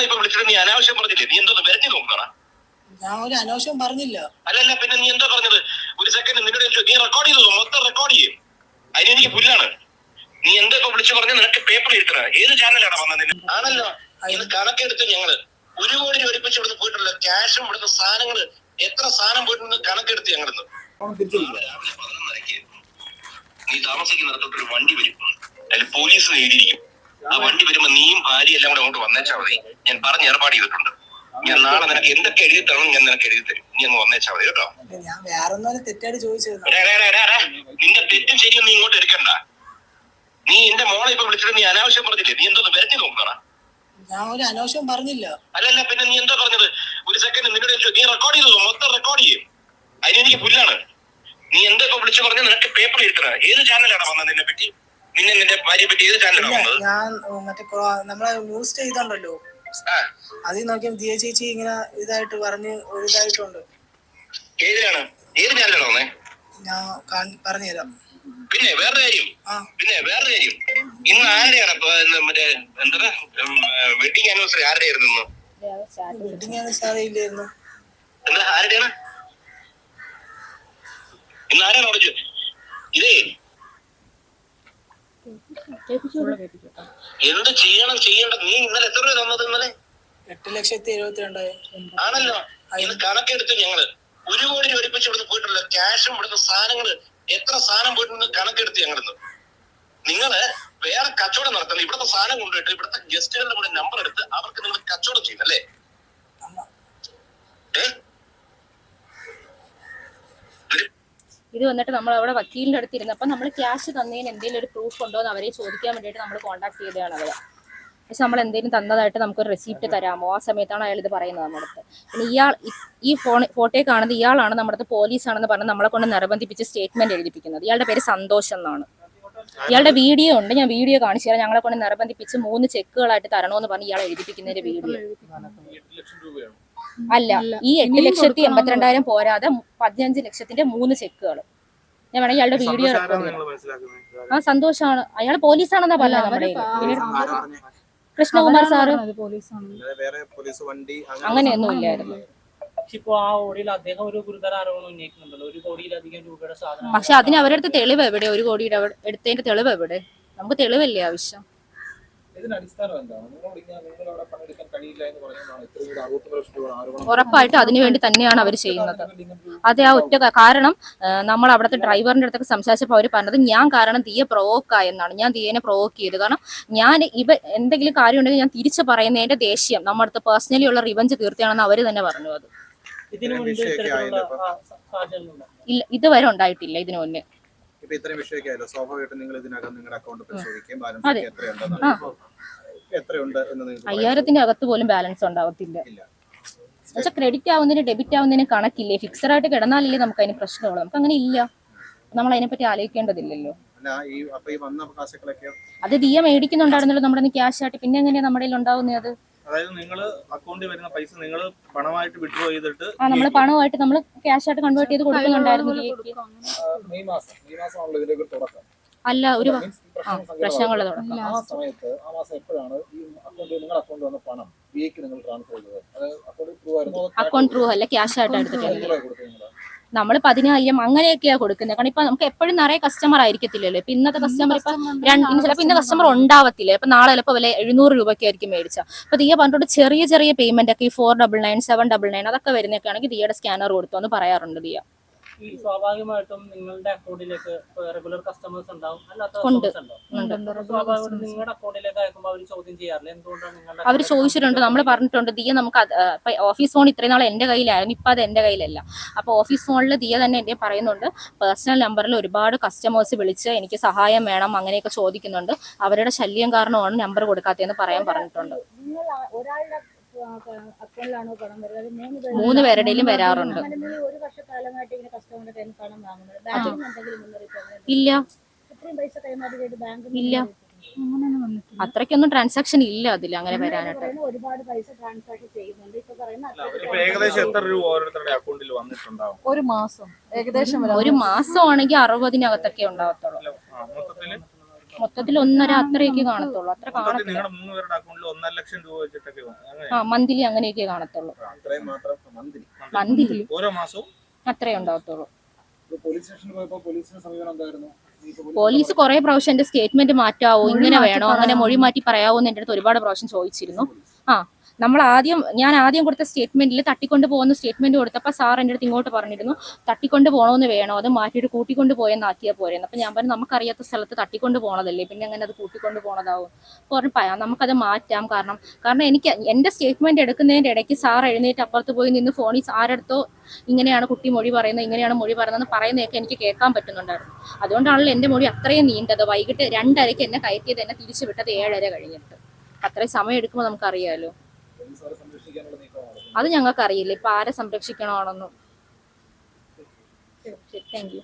മോളെ ഇപ്പൊ വിളിച്ചിട്ട് നീ അനാവശ്യം പറഞ്ഞില്ലേ? നീ എന്തോ വരഞ്ഞു നോക്കണ ഞാൻ ഒരു അനാവശ്യം പറഞ്ഞില്ല. അല്ലല്ല പിന്നെ നീ എന്തോ പറഞ്ഞത്? ഒരു സെക്കൻഡ് നിന്നോട് ചോദിച്ചു, നീ റെക്കോർഡ് ചെയ്തു മൊത്തം റെക്കോർഡ് ചെയ്യും. അതിന് എനിക്ക് പുല്ലാണ്. നീ എന്താ ഇപ്പൊ വിളിച്ചു പറഞ്ഞ നിനക്ക് പേപ്പർ എഴുത്തണ ഏത് ചാനലാണ് വന്നത്? ആണല്ലോ. ഇത് കണക്കെടുത്ത് ഞങ്ങൾ ഒരു കോടി രൂപ ഒരുമിച്ച് ഇവിടുന്ന് പോയിട്ടുള്ള ക്യാഷും ഇവിടുന്ന് സാധനങ്ങൾ എത്ര സാധനം പോയിട്ടുണ്ട് കണക്കെടുത്ത് ഞങ്ങളിന്ന്. നീ താമസിക്കുന്നിടത്തോട്ട് ഒരു വണ്ടി വരും. അതിൽ പോലീസ് എഴുതിയിരിക്കും. ആ വണ്ടി വരുമ്പോ നീയും ഭാര്യ എല്ലാം കൂടെ അങ്ങോട്ട് വന്നേച്ചാ മതി. ഞാൻ പറഞ്ഞ് ഏർപ്പാട് ചെയ്തിട്ടുണ്ട്. ഞാൻ നാളെ നിനക്ക് എന്തൊക്കെ എഴുതി തരണം ഞാൻ നിനക്ക് എഴുതി തരും. നീ അങ്ങ് വന്നേച്ചാ മതി കേട്ടോ. ഞാൻ വേറെ ഒന്നും തെറ്റായിട്ട് ചോദിച്ചത് എടാ, എടാ, എടാ, എടാ, നിന്റെ തെറ്റും ശരിയും നീ ഇങ്ങോട്ട് എടുക്കണ്ട. നീ എന്റെ മോളെ ഇപ്പൊ വിളിച്ചിട്ട് നീ അനാവശ്യം പറഞ്ഞില്ലേ? നീ എന്തോ വരഞ്ഞു നോക്കണ ഞാൻ ഒരു അനാവശ്യം പറഞ്ഞില്ല. അല്ലല്ല പിന്നെ നീ എന്താ പറഞ്ഞത്? ഒരു സെക്കൻഡ് നിന്നോട് ചോദിച്ചു, നീ റെക്കോർഡ് ചെയ്തു? മൊത്തം റെക്കോർഡ് ചെയ്യും. അതിന് എനിക്ക് പുല്ലാണ്. നീ എന്താ ഇപ്പൊ വിളിച്ചു പറഞ്ഞ നിനക്ക് പേപ്പർ എഴുതണ. ഏത് ചാനലാണ് വന്നത് നിന്നെ പറ്റി? നിന്നെ നിന്റെ ഭാര്യയെ പറ്റി ഏത് ചാനലാണ് ഞാൻ മറ്റേ നമ്മളെ ന്യൂസ് ചെയ്തുണ്ടല്ലോ. അതിൽ നോക്കിയാൽ ദിയ ചേച്ചി ഇങ്ങനെ ഇതായിട്ട് പറഞ്ഞ് ഇതായിട്ടുണ്ട് ഏതിനാണ് ഏത് ചാനലാണ് ഞാൻ പറഞ്ഞുതരാം. പിന്നെ വേറെ കാര്യം. പിന്നെ വേറെ കാര്യം. ഇന്ന് ആരുടെയാണ് മറ്റേ എന്താ വെഡിങ് ആനിവേഴ്സറി ആരുടെ ആയിരുന്നു ഇന്ന്? വെഡിങ് ആനിവേഴ്സറി ഇല്ലായിരുന്നു. എന്താ ആരുടെയാണ്? ഇന്ന് ആരാണ് വിളിച്ചു ഇതേ എന്ത് ചെയ്യണം ചെയ്യണ്ട. നീ ഇന്നലെ എത്ര രൂപ തന്നത് ഇന്നലെ? എട്ട് ലക്ഷത്തി എഴുപത്തി രണ്ടായി ആണല്ലോ ഇത് കണക്കെടുത്ത് ഞങ്ങൾ ഒരു കോടി രൂപ ഒരുമിച്ച് ഇവിടുന്ന് പോയിട്ടുള്ള ക്യാഷും ഇവിടുന്ന് സാധനങ്ങൾ എത്ര സാധനം പോയിട്ടുണ്ട് കണക്കെടുത്ത് ഞങ്ങളിന്ന്. നിങ്ങൾ വേറെ കച്ചവടം നടത്തണം. ഇവിടുത്തെ സാധനം കൊണ്ടുപോയിട്ട് ഇവിടുത്തെ ഗസ്റ്റുകളുടെ കൂടെ നമ്പർ എടുത്ത് അവർക്ക് നിങ്ങൾ കച്ചവടം ചെയ്യുന്നല്ലേ ഏ? ഇത് വന്നിട്ട് നമ്മൾ അവിടെ വക്കീലിന്റെ അടുത്ത് ഇരുന്നപ്പോൾ നമ്മൾ ക്യാഷ് തന്നതിന് എന്തെങ്കിലും ഒരു പ്രൂഫ് ഉണ്ടോ എന്ന് അവരെ ചോദിക്കാൻ വേണ്ടിയിട്ട് നമ്മൾ കോൺടാക്ട് ചെയ്തതാണ് അവരെ. പക്ഷെ നമ്മൾ എന്തെങ്കിലും തന്നതായിട്ട് നമുക്കൊരു റെസിപ്റ്റ് തരാമോ? ആ സമയത്താണ് അയാൾ ഇത് പറയുന്നത് നമ്മുടെ അടുത്ത്. പിന്നെ ഇയാൾ ഈ ഫോൺ ഫോട്ടോയിൽ കാണുന്നത് ഇയാളാണ് നമ്മുടെ അടുത്ത് പോലീസാണെന്ന് പറഞ്ഞ് നമ്മളെ കൊണ്ട് നിർബന്ധിപ്പിച്ച് സ്റ്റേറ്റ്മെന്റ് എഴുതിപ്പിക്കുന്നത്. ഇയാളുടെ പേര് സന്തോഷം എന്നാണ്. ഇയാളുടെ വീഡിയോ ഉണ്ട്. ഞാൻ വീഡിയോ കാണിച്ചു തരാം. ഞങ്ങളെ കൊണ്ട് നിർബന്ധിപ്പിച്ച് മൂന്ന് ചെക്കുകളായിട്ട് തരണമെന്ന് പറഞ്ഞ് ഇയാൾ എഴുതിപ്പിക്കുന്നതിന്റെ വീഡിയോ. അല്ല ഈ എട്ട് ലക്ഷത്തി എൺപത്തിരണ്ടായിരം പോരാതെ പതിനഞ്ച് ലക്ഷത്തിന്റെ മൂന്ന് ചെക്കുകൾ. ഞാൻ വേണമെങ്കിൽ അയാളുടെ വീഡിയോ ആ സന്തോഷമാണ് അയാൾ പോലീസാണെന്നാ പറഞ്ഞത് നമ്മുടെ കൃഷ്ണകുമാർ സാറ്. അല്ലാതെ വേറെ പോലീസ് വണ്ടി അങ്ങനെയൊന്നും ഇല്ലായിരുന്നു. പക്ഷെ ആ ഓടിയിൽ അദ്ദേഹം ഒരു ഗുരുതര ആരോപണം ഉന്നയിക്കുന്നുണ്ടല്ലോ. ഒരു കോടിയിലധികം രൂപയുടെ സാധനം പക്ഷെ അതിന് അവരുടെ തെളിവ് എവിടെ? ഒരു കോടിയുടെ എടുത്തതിന്റെ തെളിവ് എവിടെ? നമുക്ക് തെളിവല്ലേ ആവശ്യം? ഇതിന് അടിസ്ഥാനം എന്താണ്? നിങ്ങളോട് നിങ്ങൾ അവിടെ പണിയെടുക്കാൻ കഴിയില്ല ഉറപ്പായിട്ടും അതിനു വേണ്ടി തന്നെയാണ് അവർ ചെയ്യുന്നത്. അതെ ആ ഒറ്റ കാരണം നമ്മൾ അവിടുത്തെ ഡ്രൈവറിന്റെ അടുത്തൊക്കെ സംസാരിച്ചപ്പോൾ അവർ പറഞ്ഞത് ഞാൻ കാരണം തീയെ പ്രൊവോക്ക് ആയെന്നാണ് ഞാൻ തീയനെ പ്രൊവോക്ക് ചെയ്തു. കാരണം ഞാൻ ഇവ എന്തെങ്കിലും കാര്യം ഉണ്ടെങ്കിൽ ഞാൻ തിരിച്ചു പറയുന്നതിന്റെ ദേഷ്യം നമ്മുടെ അടുത്ത് പേഴ്സണലി ഉള്ള റിവഞ്ച് തീർത്തിയാണെന്ന് അവർ തന്നെ പറഞ്ഞു അത്. ഇല്ല ഇതുവരെ ഉണ്ടായിട്ടില്ല ഇതിനു മുന്നേ. ഇപ്പൊ ഇത്രയും വിഷയമൊക്കെ ആയല്ലോ? സ്വാഭാവികമായിട്ടും നിങ്ങൾ ഇതിനകം നിങ്ങളുടെ അക്കൗണ്ട് പരിശോധിക്കുകയും ബാലൻസ് അതെ. എത്രയുണ്ടെന്ന്. എത്രയുണ്ട് അയ്യായിരത്തിന്റെ അകത്ത് പോലും ബാലൻസ് ഉണ്ടാവത്തില്ല. ഇല്ല. പക്ഷെ ക്രെഡിറ്റ് ആവുന്നതിന് ഡെബിറ്റ് ആവുന്നതിന് കണക്കില്ലേ? ഫിക്സഡ് ആയിട്ട് കിടന്നാലല്ലേ നമുക്ക് അതിന് പ്രശ്നമുള്ളൂ. നമുക്ക് അങ്ങനെ ഇല്ല. നമ്മൾ അതിനെപ്പറ്റി ആലോചിക്കേണ്ടതില്ലല്ലോ. അല്ല ഈ എം ഈ വന്ന അവകാശങ്ങളൊക്കെ അത് ദിയ മേടിക്കുന്നുണ്ടായിരുന്നല്ലോ നമ്മുടെ ക്യാഷ് ആയിട്ട്. പിന്നെ എങ്ങനെയാ നമ്മുടെ ഉണ്ടാവുന്നത് അത്? അതായത് നിങ്ങൾ അക്കൗണ്ടിൽ വരുന്ന പൈസ നിങ്ങൾ പണമായിട്ട് വിഡ്രോ ചെയ്തിട്ട് ആ നമ്മൾ പണമായിട്ട് നമ്മൾ ക്യാഷ് ആയിട്ട് കൺവേർട്ട് ചെയ്ത് കൊടുക്കുന്നുണ്ടായിരുന്നു അല്ല ഒരു Means പ്രശ്നം പ്രശ്നങ്ങൾ തുടക്കം. ആ സമയത്ത് ആ മാസം എപ്പോഴാണ് ഈ അക്കൗണ്ടിൽ നിങ്ങളുടെ അക്കൗണ്ടിൽ വന്ന പണം വിക്ക് നിങ്ങൾ ട്രാൻസ്ഫർ ചെയ്തത്? അത് അക്കൗണ്ടിൽ ത്രൂ ആയിരുന്നു? അക്കൗണ്ട് ത്രൂ അല്ല ക്യാഷ് ആയിട്ട് എടുത്തിട്ടുണ്ട്. നമ്മൾ പതിനായിരം അങ്ങനെയൊക്കെയാ കൊടുക്കുന്നത്. കാരണം ഇപ്പൊ നമുക്ക് എപ്പോഴും നിറയെ കസ്റ്റമർ ആയിരിക്കത്തില്ലല്ലോ. ഇപ്പൊ ഇന്നത്തെ കസ്റ്റമർ ഇപ്പൊ ചിലപ്പോൾ ഇന്ന കസ്റ്റമർ ഉണ്ടാവത്തില്ല. ഇപ്പൊ നാളെ ചിലപ്പോൾ വില എഴുന്നൂറ് രൂപയ്ക്ക് ആയിരിക്കും മേടിച്ച. അപ്പൊ തീയ പറഞ്ഞിട്ട് ചെറിയ ചെറിയ പേയ്മെന്റ് ഒക്കെ ഈ four double nine seven double nine അതൊക്കെ വരുന്നൊക്കെ ആണെങ്കിൽ ദിയയുടെ സ്കാനർ കൊടുത്തു എന്ന് പറയാറുണ്ട് ദിയ. ഈ സ്വാഭാവികമായിട്ടും നിങ്ങളുടെ അക്കൗണ്ടിലേക്ക് റെഗുലർ കസ്റ്റമേഴ്സ് ഉണ്ടാവും. അല്ലാത്ത ഉണ്ടാവും സ്വാഭാവികമായിട്ടും നിങ്ങളുടെ അക്കൗണ്ടിലേക്ക് അയക്കുമ്പോൾ അവർ ചോദ്യം ചെയ്യാറില്ല? എന്തുകൊണ്ടാണ് നിങ്ങളുടെ അവർ ചോദിച്ചിട്ടുണ്ട്. നമ്മൾ പറഞ്ഞിട്ടുണ്ട്. ദിയ നമുക്ക് ഓഫീസ് ഫോൺ ഇത്രയും നാൾ എന്റെ കയ്യിലായിരുന്നു. ഇപ്പൊ അത് എന്റെ കയ്യിലല്ല. അപ്പൊ ഓഫീസ് ഫോണിൽ ദിയ തന്നെ എന്റെ പറയുന്നുണ്ട്. പേഴ്സണൽ നമ്പറിൽ ഒരുപാട് കസ്റ്റമേഴ്സ് വിളിച്ച് എനിക്ക് സഹായം വേണം അങ്ങനെയൊക്കെ ചോദിക്കുന്നുണ്ട്. അവരുടെ ശല്യം കാരണമാണ് നമ്പർ കൊടുക്കാത്തതെന്ന് പറയാൻ പറഞ്ഞിട്ടുണ്ട്. നിങ്ങൾ ആ- ഒരാളുടെ അക്കൗണ്ടിലാണോ പണം വരുന്നത്? മൂന്ന് പേരുടെ മൂന്ന് പേരുടെയിലും വരാറുണ്ട്. ഒരു വർഷക്കാലമായിട്ട് ഇങ്ങനെ കസ്റ്റമറുടെ കയ്യിൽ നിന്ന് പണം വാങ്ങുന്നത്. ബാങ്കിൽ എന്തെങ്കിലും മുന്നറിയിപ്പ് ഇല്ല. ഇത്രയും പൈസ കൈമാറി ചെയ്ത് ബാങ്കിൽ ഇല്ല. അത്രയ്ക്കൊന്നും ട്രാൻസാക്ഷൻ ഇല്ല അതിൽ അങ്ങനെ വരാനായിട്ട്. ഒരു ഒരുപാട് പൈസ ട്രാൻസാക്ഷൻ ചെയ്യുന്നുണ്ട്. ഇപ്പൊ പറയുന്ന അത്രയ്ക്ക് ഇപ്പൊ ഏകദേശം എത്ര രൂപ ഓരോരുത്തരുടെ അക്കൗണ്ടിൽ വന്നിട്ടുണ്ടാവും? ഒരു മാസം. ആണെങ്കിൽ. ഒരു അറുപതിനകത്തൊക്കെ ഉണ്ടാവത്തുള്ളൂ. മൊത്തത്തിൽ ഒന്നര അത്രയൊക്കെ കാണത്തുള്ളൂ. അത്ര കാണത്തില്ല. ആ മന്ത്ലി അങ്ങനെയൊക്കെ കാണത്തുള്ളൂ. മന്ത്ലി മന്ത്ലി ഓരോ മാസവും? അത്രേ ഉണ്ടാവത്തുള്ളൂ. പോലീസ് കുറെ പ്രാവശ്യം എന്റെ സ്റ്റേറ്റ്മെന്റ് മാറ്റാവോ? ഇങ്ങനെ വേണോ? അങ്ങനെ മൊഴി മാറ്റി പറയാവോ? എന്ന് എന്റെ അടുത്ത് ഒരുപാട് പ്രാവശ്യം ചോദിച്ചിരുന്നു. ആ നമ്മൾ ആദ്യം ഞാൻ ആദ്യം കൊടുത്ത സ്റ്റേറ്റ്മെന്റിൽ തട്ടിക്കൊണ്ട് പോകുന്ന സ്റ്റേറ്റ്മെന്റ് കൊടുത്തപ്പോൾ സാർ എന്റെ അടുത്ത് ഇങ്ങോട്ട് പറഞ്ഞിരുന്നു തട്ടിക്കൊണ്ട് പോകണമെന്ന് വേണോ? അത് മാറ്റിയിട്ട് കൂട്ടിക്കൊണ്ട് പോയെന്ന് ആക്കിയാൽ പോരെന്ന്. അപ്പം ഞാൻ പറഞ്ഞു നമുക്കറിയാത്ത സ്ഥലത്ത് തട്ടിക്കൊണ്ട് പോകണതല്ലേ പിന്നെ അങ്ങനെ അത് കൂട്ടിക്കൊണ്ട് പോകണതാവും അപ്പോൾ പറഞ്ഞു നമുക്കത് മാറ്റാം കാരണം കാരണം എനിക്ക് എന്റെ സ്റ്റേറ്റ്മെന്റ് എടുക്കുന്നതിന്റെ ഇടയ്ക്ക് സാർ എഴുന്നേറ്റ് അപ്പുറത്ത് പോയി നിന്ന് ഫോണിൽ ആരടുത്തോ ഇങ്ങനെയാണ് കുട്ടി മൊഴി പറയുന്നത് ഇങ്ങനെയാണ് മൊഴി പറയുന്നത് പറയുന്നതൊക്കെ എനിക്ക് കേൾക്കാൻ പറ്റുന്നുണ്ടായിരുന്നു. അതുകൊണ്ടാണല്ലോ എന്റെ മൊഴി അത്രയും നീണ്ടത് വൈകിട്ട് രണ്ടരയ്ക്ക് എന്നെ കയറ്റിയത് എന്നെ തിരിച്ചു വിട്ടത് ഏഴര കഴിഞ്ഞിട്ട്. അത്രയും സമയം എടുക്കുമ്പോൾ നമുക്കറിയാലോ? അത് ഞങ്ങൾക്ക് അറിയില്ല ഇപ്പൊ ആരെ സംരക്ഷിക്കണമാണെന്നും. ശരി താങ്ക് യു